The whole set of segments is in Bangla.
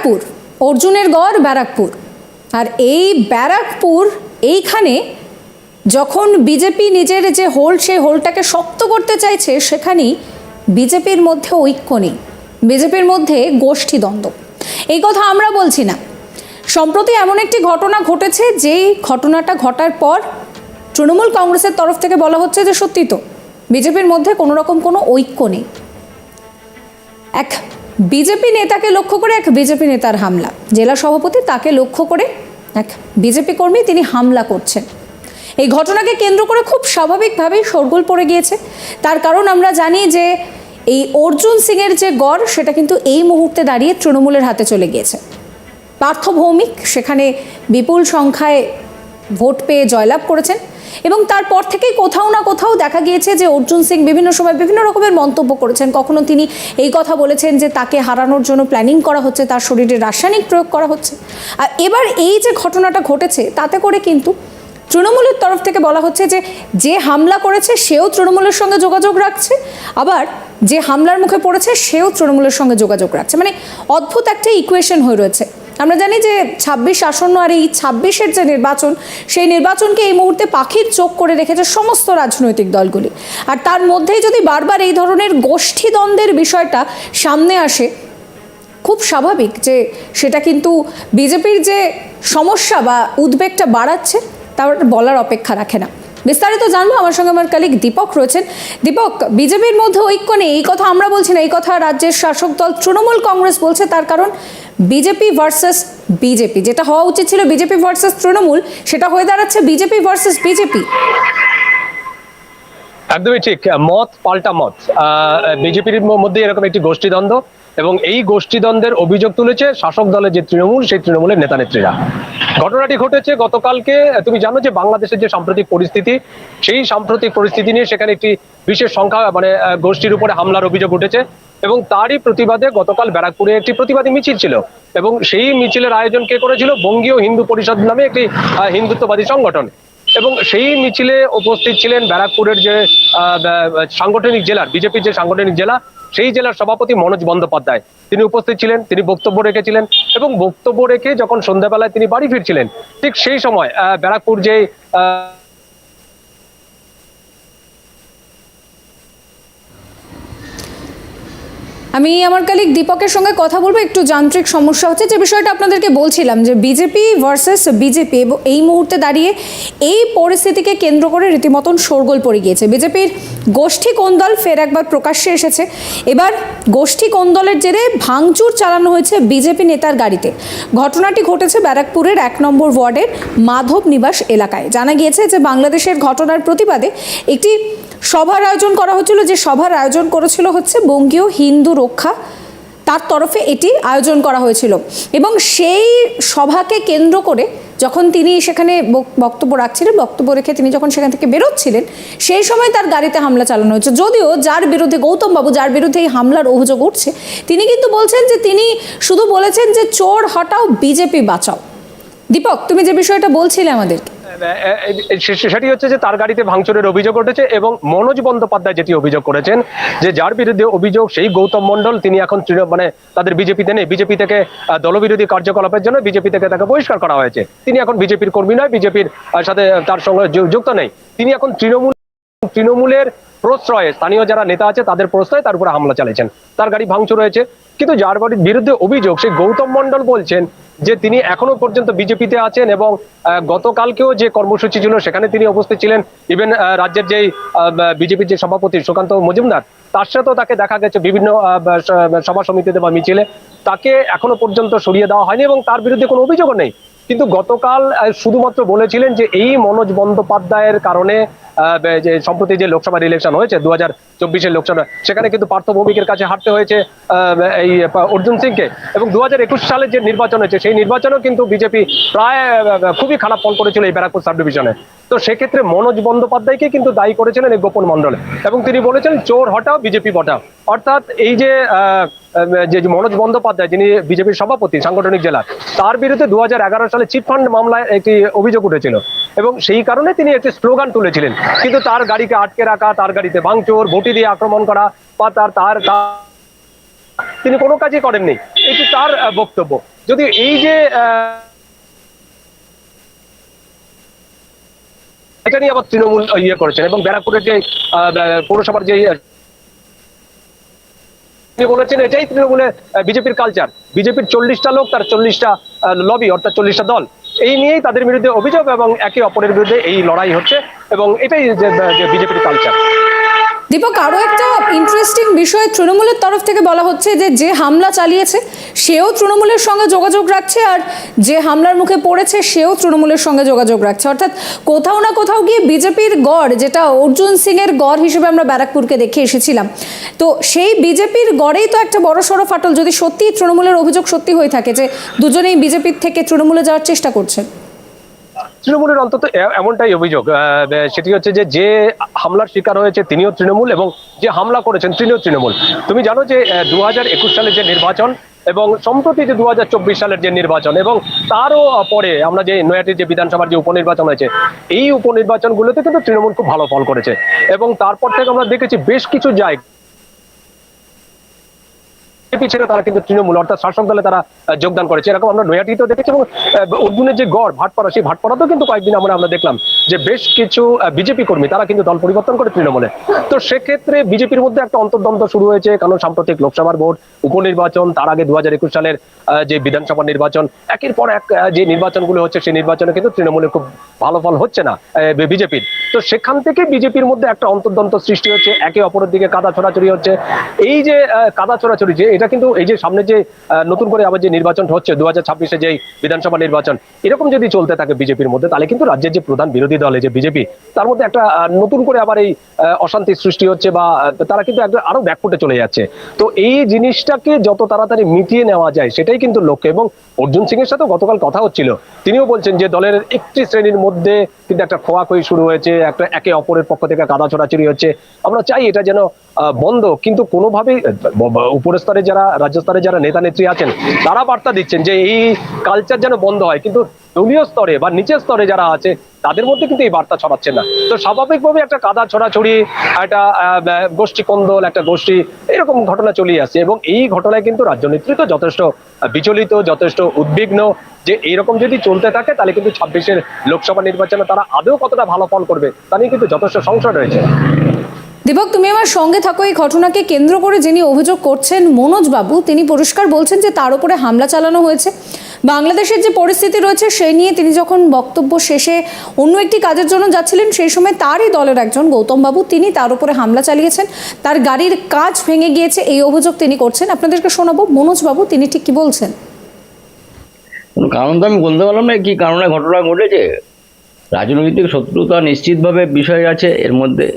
ব্যারাকপুর, অর্জুনের গড় ব্যারাকপুর। আর এই ব্যারাকপুর এইখানে যখন বিজেপি নিজের যে হোল, সেই হোলটাকে শক্ত করতে চাইছে, সেখানেই বিজেপির মধ্যে ঐক্য নেই। বিজেপির মধ্যে গোষ্ঠী দ্বন্দ্ব। এই কথা আমরা বলছি না। সম্প্রতি এমন একটি ঘটনা ঘটেছে, যেই ঘটনাটা ঘটার পর তৃণমূল কংগ্রেসের তরফ থেকে বলা হচ্ছে যে সত্যি তো বিজেপির মধ্যে কোনো রকম কোনো ঐক্য নেই। এক বিজেপি নেতাকে লক্ষ্য করে এক বিজেপি নেতার হামলা। জেলা সভাপতি তাকে লক্ষ্য করে এক বিজেপি কর্মী তিনি হামলা করছেন। এই ঘটনাকে কেন্দ্র করে খুব স্বাভাবিকভাবেই শোরগোল পড়ে গিয়েছে। তার কারণ আমরা জানি যে এই অর্জুন সিংয়ের যে গড়, সেটা কিন্তু এই মুহূর্তে দাঁড়িয়ে তৃণমূলের হাতে চলে গিয়েছে। পার্থ ভৌমিক সেখানে বিপুল সংখ্যায় ভোট পেয়ে জয়লাভ করেছেন। এবং তারপর থেকেই কোথাও না কোথাও দেখা গিয়েছে যে অর্জুন সিং বিভিন্ন সময় বিভিন্ন রকমের মন্তব্য করেছেন। কখনো তিনি এই কথা বলেছেন যে তাকে হারানোর জন্য প্ল্যানিং করা হচ্ছে, তার শরীরে রাসায়নিক প্রয়োগ করা হচ্ছে। আর এবার এই যে ঘটনাটা ঘটেছে, তাতে করে কিন্তু তৃণমূলের তরফ থেকে বলা হচ্ছে যে যে হামলা করেছে সেও তৃণমূলের সঙ্গে যোগাযোগ রাখছে, আবার যে হামলার মুখে পড়েছে সেও তৃণমূলের সঙ্গে যোগাযোগ রাখছে। মানে অদ্ভুত একটা ইকুয়েশন হয়ে রয়েছে। আমরা জানি যে ছাব্বিশ আসন্ন আর এই ছাব্বিশের যে নির্বাচন, সেই নির্বাচনকে এই মুহূর্তে পাখির চোখ করে রেখেছে সমস্ত রাজনৈতিক দলগুলি। আর তার মধ্যেই যদি বারবার এই ধরনের গোষ্ঠীদ্বন্দ্বের বিষয়টা সামনে আসে, খুব স্বাভাবিক যে সেটা কিন্তু বিজেপির যে সমস্যা বা উদ্বেগটা বাড়াচ্ছে, তার বলার অপেক্ষা রাখে না। বিস্তারিত জানব, আমার সঙ্গে আমার কালিক দীপক রয়েছেন। দীপক, বিজেপির মধ্যে ঐক্য নেই, এই কথা আমরা বলছি না, এই কথা রাজ্যের শাসক দল তৃণমূল কংগ্রেস বলছে, তার কারণ বিজেপি ভার্সেস বিজেপি। যেটা হওয়া উচিত ছিল বিজেপি ভার্সেস তৃণমূল, সেটা হয়ে দাঁড়াচ্ছে বিজেপি ভার্সেস বিজেপি। একদমই ঠিক। মত পাল্টা মত। বিজেপির মধ্যে এরকম একটি গোষ্ঠীদ্বন্দ্ব এবং এই গোষ্ঠীদ্বন্দ্বের অভিযোগ তুলেছে শাসক দলের যে তৃণমূল, সেই তৃণমূলের নেতা নেত্রীরা ঘটনাটি ঘটেছে গতকালকে, তুমি জানো যে বাংলাদেশের যে সাম্প্রতিক পরিস্থিতি, সেই সাম্প্রতিক পরিস্থিতি নিয়ে সেখানে একটি বিশেষ সংখ্যা মানে গোষ্ঠীর উপরে হামলার অভিযোগ উঠেছে। এবং তারই প্রতিবাদে গতকাল ব্যারাকপুরে একটি প্রতিবাদী মিছিল ছিল। এবং সেই মিছিলের আয়োজন কে করেছিল? বঙ্গীয় হিন্দু পরিষদ নামে একটি হিন্দুত্ববাদী সংগঠন। এবং সেই মিছিলে উপস্থিত ছিলেন ব্যারাকপুরের যে সাংগঠনিক জেলার, বিজেপির যে সাংগঠনিক জেলা, সেই জেলার সভাপতি মনোজ বন্দ্যোপাধ্যায়। তিনি উপস্থিত ছিলেন, তিনি বক্তব্য রেখেছিলেন এবং বক্তব্য রেখে যখন সন্ধ্যাবেলায় তিনি বাড়ি ফিরছিলেন, ঠিক সেই সময় ব্যারাকপুর যে আমি আমার কালিক দীপকের সঙ্গে কথা বলব। একটু যান্ত্রিক সমস্যা হচ্ছে। যে বিষয়টা আপনাদেরকে বলছিলাম যে বিজেপি ভার্সেস বিজেপি এই মুহূর্তে দাঁড়িয়ে এই পরিস্থিতিকে কেন্দ্র করে রীতিমতন শোরগোল পড়ে গিয়েছে। বিজেপির গোষ্ঠী কোন্দল ফের একবার প্রকাশ্যে এসেছে। এবার গোষ্ঠী কোন্দলের জেরে ভাঙচুর চালানো হয়েছে বিজেপি নেতার গাড়িতে। ঘটনাটি ঘটেছে ব্যারাকপুরের এক নম্বর ওয়ার্ডের মাধব নিবাস এলাকায়। জানা গিয়েছে যে বাংলাদেশের ঘটনার প্রতিবাদে একটি সভার আয়োজন করা হচ্ছিল, যে সভার আয়োজন করেছিল হচ্ছে বঙ্গীয় হিন্দু রক্ষা। তার তরফে এটি আয়োজন করা হয়েছিল। এবং সেই সভাকে কেন্দ্র করে যখন তিনি সেখানে বক- বক্তব্য রাখছিলেন, বক্তব্য রেখে তিনি যখন সেখান থেকে বেরোচ্ছিলেন, সেই সময় তার গাড়িতে হামলা চালানো হয়েছে। যদিও যার বিরুদ্ধে গৌতম বাবু যার বিরুদ্ধে এই হামলার অভিযোগ উঠছে, তিনি কিন্তু বলছেন যে তিনি শুধু বলেছেন যে চোর হটাও বিজেপি বাঁচাও। দীপক, তুমি যে বিষয়টা বলছিলে আমাদেরকে সেটি হচ্ছে যে তার গাড়িতে ভাঙচুরের অভিযোগ উঠেছে এবং মনোজ বন্দ্যোপাধ্যায় যেটি অভিযোগ করেছেন, যে যার বিরুদ্ধে অভিযোগ, সেই গৌতম মন্ডল তিনি এখন মানে তাদের বিজেপিতে নেই। বিজেপি থেকে দলবিরোধী কার্যকলাপের জন্য বিজেপি থেকে তাকে বহিষ্কার করা হয়েছে। তিনি এখন বিজেপির কর্মী নয়, বিজেপির সাথে, তার সঙ্গে যুক্ত নেই। তিনি এখন তৃণমূল তৃণমূলের প্রশ্রয়ে, স্থানীয় যারা নেতা আছে তাদের প্রশ্রয়ে তার উপরে হামলা চালিয়েছেন। তার গাড়ি ভাঙচুর হয়েছে। কিন্তু যার বাড়ির বিরুদ্ধে অভিযোগ, সেই গৌতম মন্ডল বলছেন যে তিনি এখনও পর্যন্ত বিজেপিতে আছেন এবং গতকালকেও যে কর্মসূচি ছিল সেখানে তিনি উপস্থিত ছিলেন। ইভেন রাজ্যের যেই বিজেপির যে সভাপতি সুকান্ত মজুমদার, তার সাথেও তাকে দেখা গেছে বিভিন্ন সভা সমিতিতে বা মিছিলে। তাকে এখনও পর্যন্ত সরিয়ে দেওয়া হয়নি এবং তার বিরুদ্ধে কোনো অভিযোগও নেই। কিন্তু গতকাল শুধুমাত্র বলেছিলেন যে এই মনোজ বন্দ্যোপাধ্যায়ের কারণে যে সম্প্রতি যে লোকসভার ইলেকশন হয়েছে দু হাজার চব্বিশের লোকসভা, সেখানে কিন্তু পার্থ ভৌমিকের কাছে হারতে হয়েছে এই অর্জুন সিংকে। এবং দু হাজার একুশ সালের যে নির্বাচন হয়েছে, সেই নির্বাচনেও কিন্তু বিজেপি প্রায় খুবই খারাপ ফল করেছিল এই ব্যারাকপুর সাব ডিভিশনে তো সেক্ষেত্রে মনোজ বন্দ্যোপাধ্যায়কে কিন্তু দায়ী করেছিলেন এই গোপন মন্ডলে এবং তিনি বলেছেন, চোর হটাও, বিজেপি বটাও। অর্থাৎ এই যে যে মনোজ বন্দ্যোপাধ্যায়, যিনি বিজেপির সভাপতি, সাংগঠনিক জেলার তার বিরুদ্ধে দু হাজার এগারো সালে চিটফান্ড মামলায় একটি অভিযোগ উঠেছিল। এবং সেই কারণে তিনি একটি স্লোগান তুলেছিলেন, কিন্তু তার গাড়িকে আটকে রাখা, তার গাড়িতে ভাঙচুর ভুটি দিয়ে আক্রমণ করা বা তার তার তার তিনি কোনো কাজই করেননি। এটি তার বক্তব্য। যদি এই যে এটা নিয়ে আবার তৃণমূল ইয়ে করেছেন এবং ব্যারাকপুরের যে পৌরসভার যে তিনি বলেছেন এটাই তৃণমূলের বিজেপির কালচার বিজেপির চল্লিশটা লোক, তার চল্লিশটা লবি অর্থাৎ চল্লিশটা দল। এই নিয়েই তাদের বিরুদ্ধে অভিযোগ এবং একে অপরের বিরুদ্ধে এই লড়াই হচ্ছে এবং এটাই যে বিজেপির কালচার দীপক আরও একটা ইন্টারেস্টিং বিষয় তৃণমূলের তরফ থেকে বলা হচ্ছে যে যে হামলা চালিয়েছে, সেও তৃণমূলের সঙ্গে যোগাযোগ রাখছে আর যে হামলার মুখে পড়েছে, সেও তৃণমূলের সঙ্গে যোগাযোগ রাখছে। অর্থাৎ কোথাও না কোথাও গিয়ে বিজেপির গড়, যেটা অর্জুন সিং এর গড় হিসেবে আমরা ব্যারাকপুরকে দেখে এসেছিলাম। তো সেই বিজেপির গড়েই তো একটা বড় সড়ো ফাটল। যদি সত্যি তৃণমূলের অভিযোগ সত্যি হয়ে থাকে যে, দুজনেই বিজেপির থেকে তৃণমূলে যাওয়ার চেষ্টা করছেন তৃণমূলের অন্তত এমনটাই অভিযোগ। সেটি হচ্ছে যে যে হামলার শিকার হয়েছে তিনিও তৃণমূল এবং যে হামলা করেছেন তিনিও তৃণমূল। তুমি জানো যে দু সালের যে নির্বাচন এবং সম্প্রতি যে দু হাজার চব্বিশ সালের যে নির্বাচন এবং তারও পরে আমরা যে নয়াটির যে বিধানসভার যে উপনির্বাচন হয়েছে, এই উপনির্বাচনগুলোতে কিন্তু তৃণমূল খুব ভালো ফল করেছে। এবং তারপর থেকে আমরা দেখেছি বেশ কিছু জায়গা বিজেপি ছেড়ে তারা কিন্তু তৃণমূল, অর্থাৎ শাসক দলে তারা যোগদান করেছে। এরকম আমরা নয়াটিতেও দেখেছি এবং অর্জুনের যে গড়, ভাটপাড়া, সেই ভাটপাড়াতেও কিন্তু কয়েকদিন আমরা আমরা দেখলাম যে বেশ কিছু বিজেপি কর্মী তারা কিন্তু দল পরিবর্তন করে তৃণমূলে। তো সেক্ষেত্রে বিজেপির মধ্যে একটা অন্তর্দ্বন্দ্ব শুরু হয়েছে, কারণ সাম্প্রতিক লোকসভার ভোট, উপনির্বাচন, তার আগে দু হাজার একুশ সালের যে বিধানসভা নির্বাচন, একের পর এক যে নির্বাচনগুলো হচ্ছে, সেই নির্বাচনে কিন্তু তৃণমূলের খুব ভালো ফল হচ্ছে না বিজেপির। তো সেখান থেকে বিজেপির মধ্যে একটা অন্তর্দ্বন্দ্ব সৃষ্টি হচ্ছে, একে অপরের দিকে কাদা ছড়াছড়ি হচ্ছে। এই যে কাদা ছড়াছড়ি যে এটা কিন্তু এই যে সামনে যে নতুন করে আবার যে নির্বাচন হচ্ছে দু হাজার ছাব্বিশে যে বিধানসভা নির্বাচন, এরকম যদি চলতে থাকে বিজেপির মধ্যে, তাহলে কিন্তু রাজ্যের যে প্রধান বিরোধী দল যে বিজেপি, তার মধ্যে একটা নতুন করে আবার এই অশান্তির সৃষ্টি হচ্ছে বা তারা কিন্তু একদম আরও ব্যাকফুটে চলে যাচ্ছে। তো এই জিনিসটাকে যত তাড়াতাড়ি মিটিয়ে নেওয়া যায়, সেটাই কিন্তু লক্ষ্য। এবং অর্জুন সিং এর সাথে গতকাল কথা হচ্ছিল। তিনিও বলছেন যে, দলের একটি শ্রেণির মধ্যে কিন্তু একটা খোয়াখুই শুরু হয়েছে, একটা একে অপরের পক্ষ থেকে কাদা ছড়াছড়ি হচ্ছে। আমরা চাই এটা যেন বন্ধ। কিন্তু কোনোভাবেই উপরের স্তরে যারা, রাজ্য স্তরে যারা নেতা নেত্রী আছেন, তারা বার্তা দিচ্ছেন যে এই কালচার যেন বন্ধ হয়। কিন্তু দলীয় স্তরে বা নিচের স্তরে যারা আছে, তাদের মধ্যে কিন্তু এই বার্তা ছড়াচ্ছে না। তো স্বাভাবিকভাবে একটা কাদা ছড়াছড়ি, একটা গোষ্ঠী কন্দল, একটা গোষ্ঠী, এরকম ঘটনা চলেই আসছে এবং এই ঘটনায় কিন্তু রাজ্য নেতৃত্ব যথেষ্ট বিচলিত, যথেষ্ট উদ্বিগ্ন যে এইরকম যদি চলতে থাকে, তাহলে কিন্তু ছাব্বিশের লোকসভা নির্বাচনে তারা আদৌ কতটা ভালো ফল করবে, তা নিয়ে কিন্তু যথেষ্ট সংশয় রয়েছে। দীপক, তুমি আমার সঙ্গে থাকো, এই ঘটনাকে কেন্দ্র করে যিনি অভিযোগ করছেন মনোজ বাবু, তিনি পরিষ্কার বলছেন যে তার উপরে হামলা চালানো হয়েছে। বাংলাদেশের যে পরিস্থিতি রয়েছে, সেই নিয়ে তিনি যখন বক্তব্য শেষে অন্য একটি কাজের জন্য যাচ্ছিলেন, সেই সময় তারই দলের একজন গৌতম বাবু, তিনি তার উপরে হামলা চালিয়েছেন। তার গাড়ির কাজ ভেঙে গিয়েছে, এই অভিযোগ তিনি করছেন। আপনাদেরকে শোনাবো, মনোজ বাবু, তিনি ঠিক কি বলছেন? কারণ তো আমি বলতে পারলাম না, কি কারণে ঘটনা ঘটেছে। রাজনৈতিক শত্রুতা নিশ্চিতভাবে বিষয় আছে এর মধ্যে।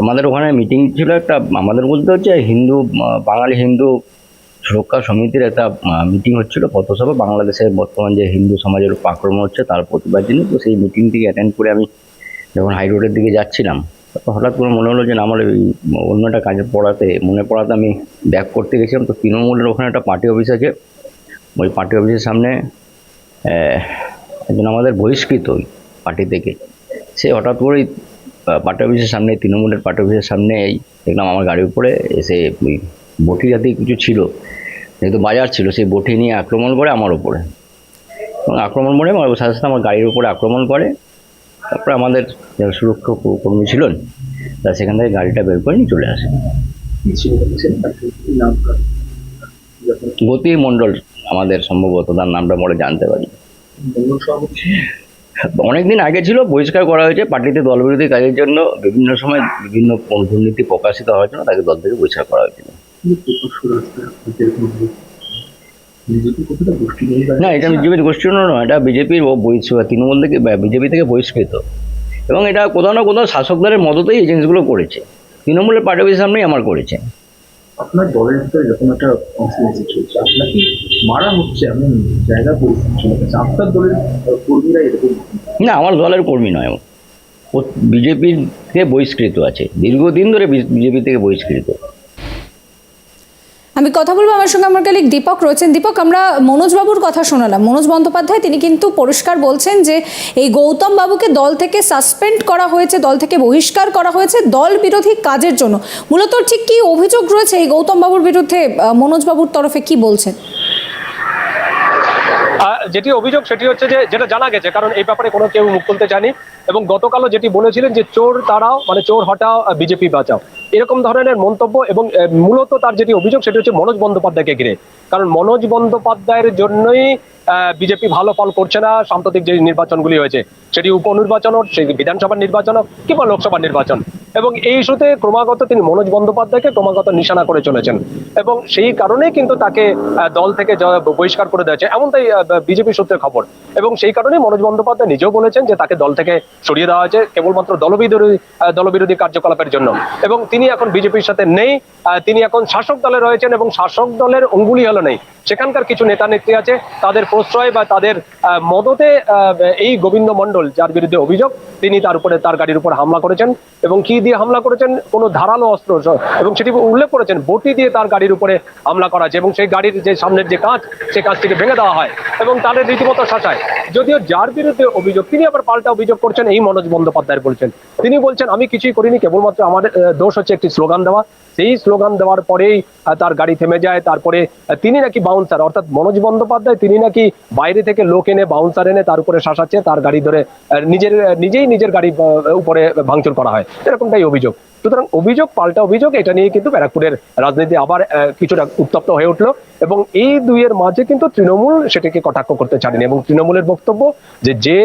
আমাদের ওখানে মিটিং ছিল একটা, আমাদের বলতে হচ্ছে হিন্দু বাঙালি হিন্দু সুরক্ষা সমিতির একটা মিটিং হচ্ছিল, পথসভা। বাংলাদেশের বর্তমান যে হিন্দু সমাজের উপর আক্রমণ হচ্ছে, তার প্রতিবাদ জন্য। তো সেই মিটিংটিকে অ্যাটেন্ড করে আমি যখন হাই রোডের দিকে যাচ্ছিলাম হঠাৎ করে মনে হলো যে আমার ওই অন্য একটা কাজে পড়াতে, মনে পড়াতে আমি ব্যাক করতে গেছিলাম। তো তৃণমূলের ওখানে একটা পার্টি অফিস আছে। ওই পার্টি অফিসের সামনে একজন আমাদের বহিষ্কৃত ওই পার্টি থেকে। সে হঠাৎ করেই পার্টি অফিসের সামনে তৃণমূলের পার্টি অফিসের সামনে এই দেখলাম আমার গাড়ির উপরে এসে ওই বটি জাতীয় কিছু ছিল। যেহেতু বাজার ছিল সেই বটি নিয়ে আক্রমণ করে আমার উপরে। এবং আক্রমণ করে আমার সাথে সাথে আমার গাড়ির উপরে আক্রমণ করে। তারপরে আমাদের যারা সুরক্ষা কর্মী ছিলেন তারা সেখান থেকে গাড়িটা বের করে নিয়ে চলে আসে। গতি মণ্ডল আমাদের সম্ভবত তার নামটা পরে জানতে পারি। অনেকদিন আগে ছিল বহিষ্কার করা হয়েছে পার্টিতে দলবিরোধী কাজের জন্য। বিভিন্ন সময় বিভিন্ন দুর্নীতি প্রকাশিত হওয়ার জন্য তাকে দল থেকে বহিষ্কার করা হয়েছিল। না এটা বিজেপির গোষ্ঠীর নয় এটা বিজেপির বহিষ্কার তৃণমূল থেকে বিজেপি থেকে বহিষ্কৃত। এবং এটা কোথাও না কোথাও শাসক দলের মদতেই এই জিনিসগুলো করেছে। তৃণমূলের পার্টি সামনেই আমার করেছে। আপনার দলের ভিতরে এরকম একটা কনফিডেন্সি চলছে আপনাকে মারা হচ্ছে এমন জায়গা পরিস্থিতি গেছে আপনার দলের কর্মীরা এরকম না, আমার দলের কর্মী নয় ও। থেকে বহিষ্কৃত আছে। দীর্ঘদিন ধরে বিজেপি থেকে বহিষ্কৃত। আমি কথা বলব আমার সঙ্গে আমার কালিক দীপক রয়েছেন। দীপক, আমরা মনোজবাবুর কথা শোনালাম। মনোজ বন্দ্যোপাধ্যায়, তিনি কিন্তু পরিষ্কার বলছেন যে এই গৌতম বাবুকে দল থেকে সাসপেন্ড করা হয়েছে, দল থেকে বহিষ্কার করা হয়েছে দল বিরোধী কাজের জন্য। মূলত ঠিক কি অভিযোগ রয়েছে এই গৌতম বাবুর বিরুদ্ধে? মনোজবাবুর তরফে কি বলছেন? যেটি অভিযোগ সেটি হচ্ছে যে, যেটা জানা গেছে, কারণ এই ব্যাপারে কোনো কেউ মুখ খুলতে চায়নি। এবং গতকালও যেটি বলেছিলেন যে চোর তারাও মানে চোর হটাও বিজেপি বাঁচাও। এরকম ধরনের মন্তব্য এবং মূলত তার যেটি অভিযোগ সেটি হচ্ছে মনোজ বন্দ্যোপাধ্যায়কে ঘিরে। কারণ মনোজ বন্দ্যোপাধ্যায়ের জন্যই বিজেপি ভালো ফল করছে না, সাম্প্রতিক যে নির্বাচনগুলি হয়েছে, সেটি উপনির্বাচন হোক সেই বিধানসভার নির্বাচন হোক কিংবা লোকসভার নির্বাচন। এবং এই ইস্যুতে ক্রমাগত তিনি মনোজ বন্দ্যোপাধ্যায়কে ক্রমাগত নিশানা করে চলেছেন। এবং সেই কারণেই কিন্তু তাকে দল থেকে বহিষ্কার করে দেওয়া হয়েছে, এমনটাই বিজেপি সূত্রের খবর। এবং সেই কারণেই মনোজ বন্দ্যোপাধ্যায় নিজেও বলেছেন যে তাকে দল থেকে সরিয়ে দেওয়া হয়েছে, কেবলমাত্র দলবিরোধী দলবিরোধী কার্যকলাপের জন্য। এবং তিনি এখন বিজেপির সাথে নেই তিনি এখন শাসক দলে রয়েছেন এবং শাসক দলের অঙ্গুলি হলো নেই। সেখানকার কিছু নেতা নেত্রী আছে, তাদের প্রশ্রয় বা তাদের মদতে এই গোবিন্দ মণ্ডল, যার বিরুদ্ধে অভিযোগ, তিনি তার উপরে, তার গাড়ির উপর হামলা করেছেন। এবং কি দিয়ে হামলা করেছেন কোনো ধারালো অস্ত্র এবং সেটি উল্লেখ করেছেন, বটি দিয়ে তার গাড়ির উপরে হামলা করা এবং সেই গাড়ির যে সামনের যে কাঁচ, সেই কাঁচটিকে ভেঙে দেওয়া হয়, এবং তাদের রীতিমতো শাসায়। যদিও যার বিরুদ্ধে অভিযোগ, তিনি আবার পাল্টা অভিযোগ করছেন, এই মনোজ বন্দ্যোপাধ্যায় বলছেন। তিনি বলছেন, আমি কিছুই করিনি, কেবলমাত্র আমাদের দোষ হচ্ছে একটি স্লোগান দেওয়া সেই স্লোগান দেওয়ার পরেই তার গাড়ি থেমে যায়। তারপরে তিনি নাকি বাউন্সার অর্থাৎ মনোজ বন্দ্যোপাধ্যায়, তিনি নাকি বাইরে থেকে লোক এনে বাউন্সার এনে তার উপরে শাসাচ্ছে, তার গাড়ি ধরে নিজের নিজেই নিজের গাড়ি উপরে ভাঙচুর করা হয়। এরকমটাই অভিযোগ। সুতরাং অভিযোগ, পাল্টা অভিযোগ, এটা নিয়ে কিন্তু ব্যারাকপুরের রাজনীতি আবার কিছুটা উত্তপ্ত হয়ে উঠল এবং এই দুইয়ের মাঝে কিন্তু তৃণমূল সেটাকে কটাক্ষ করতে ছাড়েনি এবং তৃণমূলের বক্তব্য যে যে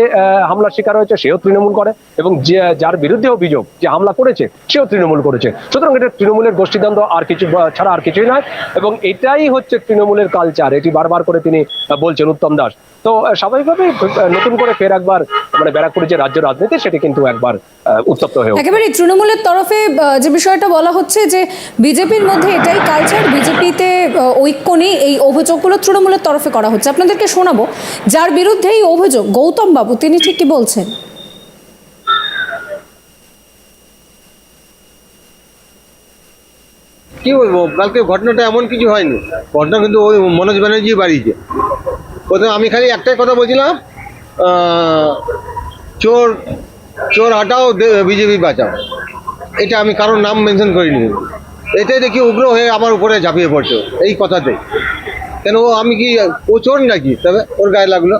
হামলার শিকার হয়েছে সেও তৃণমূল করে এবং যে যার বিরুদ্ধে অভিযোগ যে হামলা করেছে সেও তৃণমূল করেছে। সুতরাং এটা তৃণমূলের গোষ্ঠীদ্বন্দ্ব আর কিছু ছাড়া আর কিছুই নয় এবং এটাই হচ্ছে তৃণমূলের কালচার এটি বারবার করে তিনি বলছেন উত্তম দাস। তো স্বাভাবিকভাবেই নতুন করে ফের একবার মানে ব্যারাকপুরের যে রাজ্য রাজনীতি সেটি কিন্তু একবার উত্তপ্ত হয়ে একেবারে তৃণমূলের তরফে যে বিষয়টা বলা হচ্ছে যে বিজেপির মধ্যে এটাই কালচার বিজেপিতে ঐক্য নেই, এই অভিযোগগুলো তৃণমূলের তরফে করা হচ্ছে। আপনাদেরকে শোনাবো, যার বিরুদ্ধে এই অভিযোগ, গৌতম বাবু, তিনি ঠিক কি বলছেন? কি বলব, কালকে ঘটনাটা এমন কিছু হয়নি। ঘটনা কিন্তু ওই মনোজ ব্যানার্জি বাড়িতে। প্রথমে আমি খালি একটাই কথা বলছিলাম চোর চোর হাটাও বিজেপি বাঁচাও। এটা আমি কারোর নাম মেনশন করিনি। এটাই দেখি উগ্র হয়ে আমার উপরে ঝাঁপিয়ে পড়ছো এই কথাতে। কেন ও আমি কি ও চোর নাকি? তবে ওর গায়ে লাগল।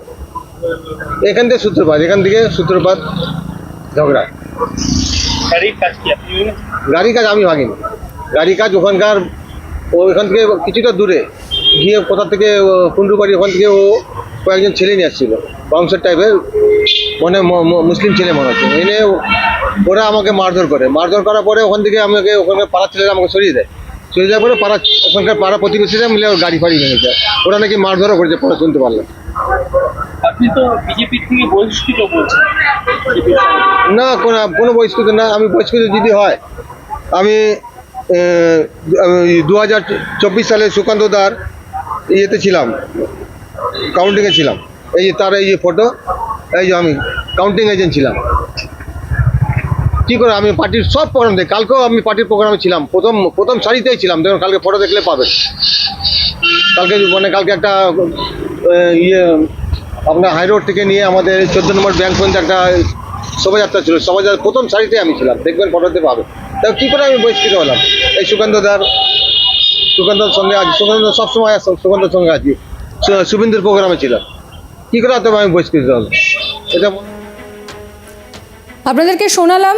এখান থেকে সূত্রপাত এখান থেকে সূত্রপাত ঝগড়া। গাড়ি কাজ আমি ভাঙিনি গাড়ি কাজ ওখানকার ও ওখান থেকে কিছুটা দূরে। গিয়ে কোথা থেকে কুন্ডুবাড়ি ওখান থেকে ও কয়েকজন ছেলে নিয়ে আসছিল বাউন্সার টাইপের মনে মুসলিম ছেলে মনে হচ্ছে। এনে ওরা আমাকে মারধর করে। মারধর করার পরে ওখান থেকে আমাকে ওখানকার পাড়ার ছেলেরা আমাকে সরিয়ে দেয়। সরিয়ে দেওয়ার পরে পাড়া ওখানকার পাড়া প্রতিবেশীরা মিলে ওর গাড়ি ফাড়ি ভেঙে যায় ওরা নাকি মারধরও করেছে পরে শুনতে পারলাম। আপনি তো বিজেপি থেকে বহিষ্কৃত বলছেন। না কোনো কোনো বহিষ্কৃত না আমি বহিষ্কৃত যদি হয় আমি দু হাজার চব্বিশ সালে সুকান্ত দার ইয়েতে ছিলাম। কাউন্টিংয়ে ছিলাম। এই যে তার এই যে ফটো এই যে আমি কাউন্টিং এজেন্ট ছিলাম। কী করে আমি পার্টির সব প্রোগ্রাম দেখি। কালকেও আমি পার্টির প্রোগ্রামে ছিলাম। প্রথম প্রথম সারিতেই ছিলাম। দেখুন, কালকে ফটো দেখলে পাবেন কালকে মানে কালকে একটা ইয়ে আপনার হাই রোড থেকে নিয়ে আমাদের চোদ্দ নম্বর ব্যাংক পর্যন্ত একটা শোভাযাত্রা ছিল। শোভাযাত্রা প্রথম সারিতে আমি ছিলাম। দেখবেন ফটোতে পাবে। তা কী করে আমি বহিষ্কৃত হলাম? এই সুকান্ত দার, সুকান্তর সঙ্গে আছি সুকান্ত সবসময় সুকান্তর সঙ্গে আছি। শুভেন্দুর প্রোগ্রামে ছিল। কি করে হয়তো আমি বহিষ্কৃত হলাম এটা আপনাদেরকে শোনালাম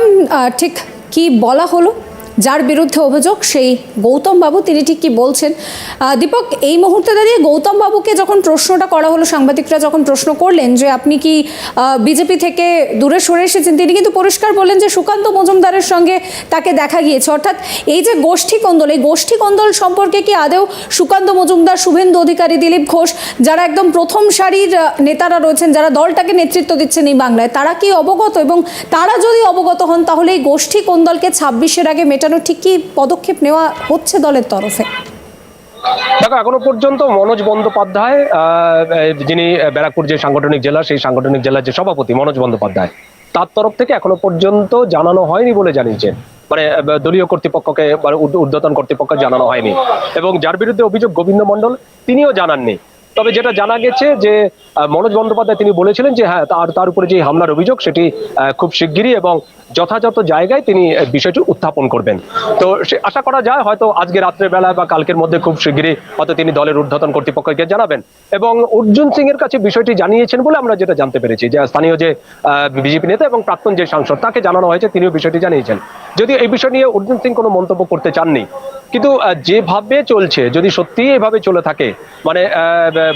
ঠিক কি বলা হলো? যার বিরুদ্ধে অভিযোগ, সেই গৌতম বাবু তিনি ঠিক কি বলছেন? দীপক, এই মুহূর্তে দাঁড়িয়ে গৌতম বাবুকে যখন প্রশ্নটা করা হলো, সাংবাদিকরা যখন প্রশ্ন করলেন যে আপনি কি বিজেপি থেকে দূরে সরে এসেছেন, তিনি কিন্তু পরিষ্কার বললেন যে সুকান্ত মজুমদারের সঙ্গে তাকে দেখা গিয়েছে। অর্থাৎ এই যে গোষ্ঠী কন্দল, এই গোষ্ঠী কন্দল সম্পর্কে কি আদেও সুকান্ত মজুমদার, শুভেন্দু অধিকারী, দিলীপ ঘোষ, যারা একদম প্রথম সারির নেতারা রয়েছেন, যারা দলটাকে নেতৃত্ব দিচ্ছেন এই বাংলায়, তারা কি অবগত? এবং তারা যদি অবগত হন, তাহলে এই গোষ্ঠী কোন্দলকে ছাব্বিশের আগে মেটানোর ঠিক কি পদক্ষেপ নেওয়া হচ্ছে দলের তরফে। দেখো, এখনও পর্যন্ত মনোজ বন্দ্যোপাধ্যায় যিনি ব্যারাকপুর যে সাংগঠনিক জেলা, সেই সাংগঠনিক জেলার যে সভাপতি মনোজ বন্দ্যোপাধ্যায়, তার তরফ থেকে এখনও পর্যন্ত জানানো হয়নি বলে জানিয়েছেন। মানে দলীয় কর্তৃপক্ষকে ঊর্ধ্ব- ঊর্ধ্বতন কর্তৃপক্ষ জানানো হয়নি। এবং যার বিরুদ্ধে অভিযোগ গোবিন্দ মন্ডল তিনিও জানাননি। তবে যেটা জানা গেছে যে মনোজ বন্দ্যোপাধ্যায় তিনি বলেছিলেন যে হ্যাঁ তার তার উপরে যে হামলার অভিযোগ, সেটি খুব শিগগিরই এবং যথাযথ জায়গায় তিনি বিষয়টি উত্থাপন করবেন। তো আশা করা যায়, হয়তো আজকে রাত্রের বেলা বা কালকের মধ্যে খুব শিগগিরই হয়তো তিনি দলের ঊর্ধ্বতন কর্তৃপক্ষকে জানাবেন। এবং অর্জুন সিং এর কাছে বিষয়টি জানিয়েছেন বলে আমরা যেটা জানতে পেরেছি, যে স্থানীয় যে বিজেপি নেতা এবং প্রাক্তন যে সাংসদ, তাকে জানানো হয়েছে, তিনিও বিষয়টি জানিয়েছেন। যদি এই বিষয় নিয়ে অর্জুন সিং কোনো মন্তব্য করতে চাননি কিন্তু যেভাবে চলছে, যদি সত্যি এভাবে চলে থাকে মানে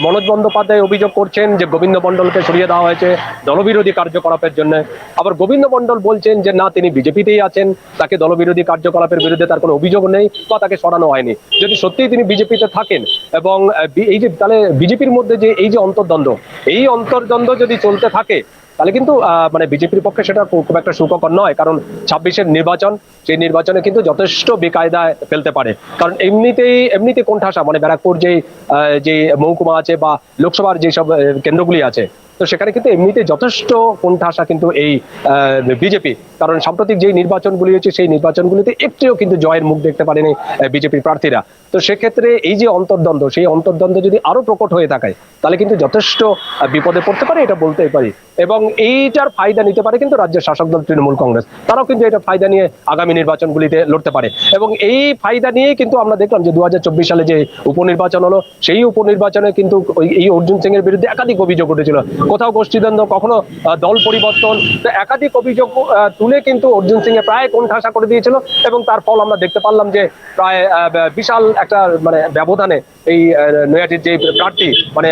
মনোজ বন্দ্যোপাধ্যায় অভিযোগ করছেন যে গোবিন্দ মণ্ডলকে সরিয়ে দেওয়া হয়েছে দলবিরোধী কার্যকলাপের জন্য। আবার গোবিন্দ মণ্ডল বলছেন যে, না, তিনি বিজেপিতেই আছেন, তাকে দলবিরোধী কার্যকলাপের বিরুদ্ধে তার কোনো অভিযোগ নেই বা তাকে সরানো হয়নি। যদি সত্যিই তিনি বিজেপিতে থাকেন এবং এই যে, তাহলে বিজেপির মধ্যে যে, এই যে অন্তর্দ্বন্দ্ব, এই অন্তর্দ্বন্দ্ব যদি চলতে থাকে তাহলে কিন্তু মানে বিজেপির পক্ষে সেটা খুব একটা সুখকর নয়, কারণ ছাব্বিশের নির্বাচন, সেই নির্বাচনে কিন্তু যথেষ্ট বেকায়দায় ফেলতে পারে। কারণ এমনিতেই এমনিতে কোণঠাসা মানে ব্যারাকপুর যে যে মহকুমা আছে বা লোকসভার যেসব কেন্দ্রগুলি আছে তো সেখানে কিন্তু এমনিতে যথেষ্ট কোণঠাসা কিন্তু এই বিজেপি। কারণ সাম্প্রতিক যে নির্বাচনগুলি হচ্ছে সেই নির্বাচনগুলিতে একটিও কিন্তু জয়ের মুখ দেখতে পারেনি বিজেপির প্রার্থীরা। তো সেক্ষেত্রে এই যে অন্তর্দ্বন্দ্ব, সেই অন্তর্দ্বন্দ্ব যদি আরও প্রকট হয়ে থাকে তাহলে কিন্তু যথেষ্ট বিপদে পড়তে পারে, এটা বলতেই পারি। এবং এইটার ফায়দা নিতে পারে কিন্তু রাজ্যের শাসক দল তৃণমূল কংগ্রেস। তারাও কিন্তু এটা ফায়দা নিয়ে আগামী নির্বাচনগুলিতে লড়তে পারে। এবং এই ফায়দা নিয়েই কিন্তু আমরা দেখলাম যে দু হাজার চব্বিশ সালে যে উপনির্বাচন হলো, সেই উপনির্বাচনে কিন্তু এই অর্জুন সিং এর বিরুদ্ধে একাধিক অভিযোগ উঠেছিল। কোথাও গোষ্ঠীদ্বন্দ্ব কখনো দল পরিবর্তন। তো একাধিক অভিযোগ তুলে কিন্তু অর্জুন সিং এ প্রায় কোণঠাসা করে দিয়েছিল এবং তার ফল আমরা দেখতে পারলাম যে প্রায় বিশাল একটা মানে ব্যবধানে এই আহ, নৈহাটির যে প্রার্থী মানে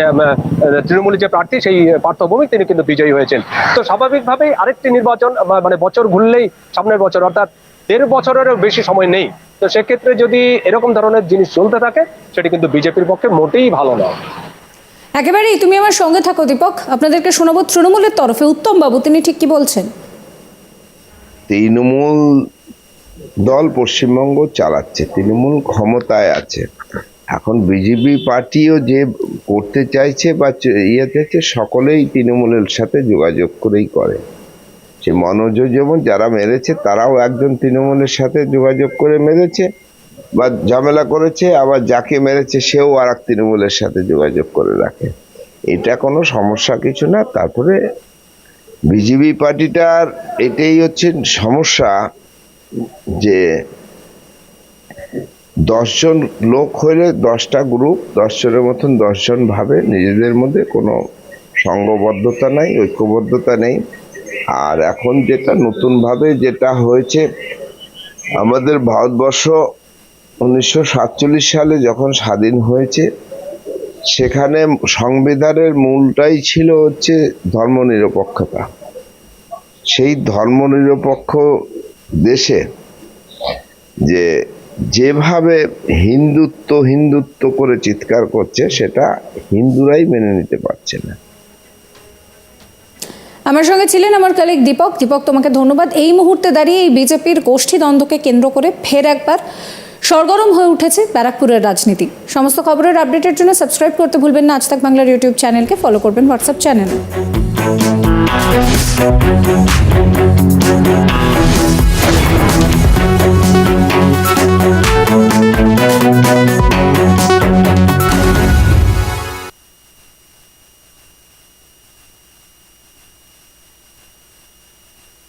তৃণমূলের যে প্রার্থী সেই পার্থভূমি তিনি কিন্তু বিজয়ী হয়েছেন। তো স্বাভাবিকভাবেই আরেকটি নির্বাচন মানে বছর ঘুরলেই সামনের বছর অর্থাৎ দেড় বছরেরও বেশি সময় নেই। তো সেক্ষেত্রে যদি এরকম ধরনের জিনিস চলতে থাকে সেটি কিন্তু বিজেপির পক্ষে মোটেই ভালো নয়। একেবারেই, তুমি আমার সঙ্গে থাকো, দীপক। আপনাদেরকে শোনাবো তৃণমূলের তরফে। উত্তম বাবু তিনি ঠিক কি বলছেন? তৃণমূল দল পশ্চিমবঙ্গ চালাচ্ছে, তৃণমূল ক্ষমতায় আছে। এখন বিজেপি পার্টিও যে করতে চাইছে বা ইয়ে চাইছে সকলেই তৃণমূলের সাথে যোগাযোগ করেই করে। সে মনোজ যেমন যারা মেরেছে, তারাও একজন তৃণমূলের সাথে যোগাযোগ করে মেরেছে। বা ঝামেলা করেছে, আবার যাকে মেরেছে সেও আর এক তৃণমূলের সাথে যোগাযোগ করে রাখে। এটা কোনো সমস্যা কিছু না। তারপরে বিজেপি পার্টিটার এটাই হচ্ছে সমস্যা যে দশজন লোক হলে দশটা গ্রুপ, দশজনের মতন দশজন ভাবে নিজেদের মধ্যে কোনো সঙ্গবদ্ধতা নাই, ঐক্যবদ্ধতা নেই। আর এখন যেটা নতুনভাবে যেটা হয়েছে, আমাদের ভারতবর্ষ উনিশশো সাতচল্লিশ সালে যখন স্বাধীন হয়েছে, সেখানে সংবিধানের মূলটাই ছিল হচ্ছে ধর্মনিরপেক্ষতা। সেই ধর্মনিরপেক্ষ দেশে যে যেভাবে হিন্দুত্ব হিন্দুত্ব করে চিৎকার করছে, সেটা হিন্দুরাই মেনে নিতে পারছে না। আমার সঙ্গে ছিলেন আমার কালিক দীপক। দীপক, তোমাকে ধন্যবাদ। এই মুহূর্তে দাঁড়িয়ে এই বিজেপির গোষ্ঠী দ্বন্দ্বকে কেন্দ্র করে ফের একবার সরগরম হয়ে উঠেছে ব্যারাকপুরের রাজনীতি। সমস্ত খবরের আপডেটের জন্য সাবস্ক্রাইব করতে ভুলবেন না। আজ তাক বাংলার ইউটিউব চ্যানেলকে ফলো করবেন হোয়াটসঅ্যাপ চ্যানেল।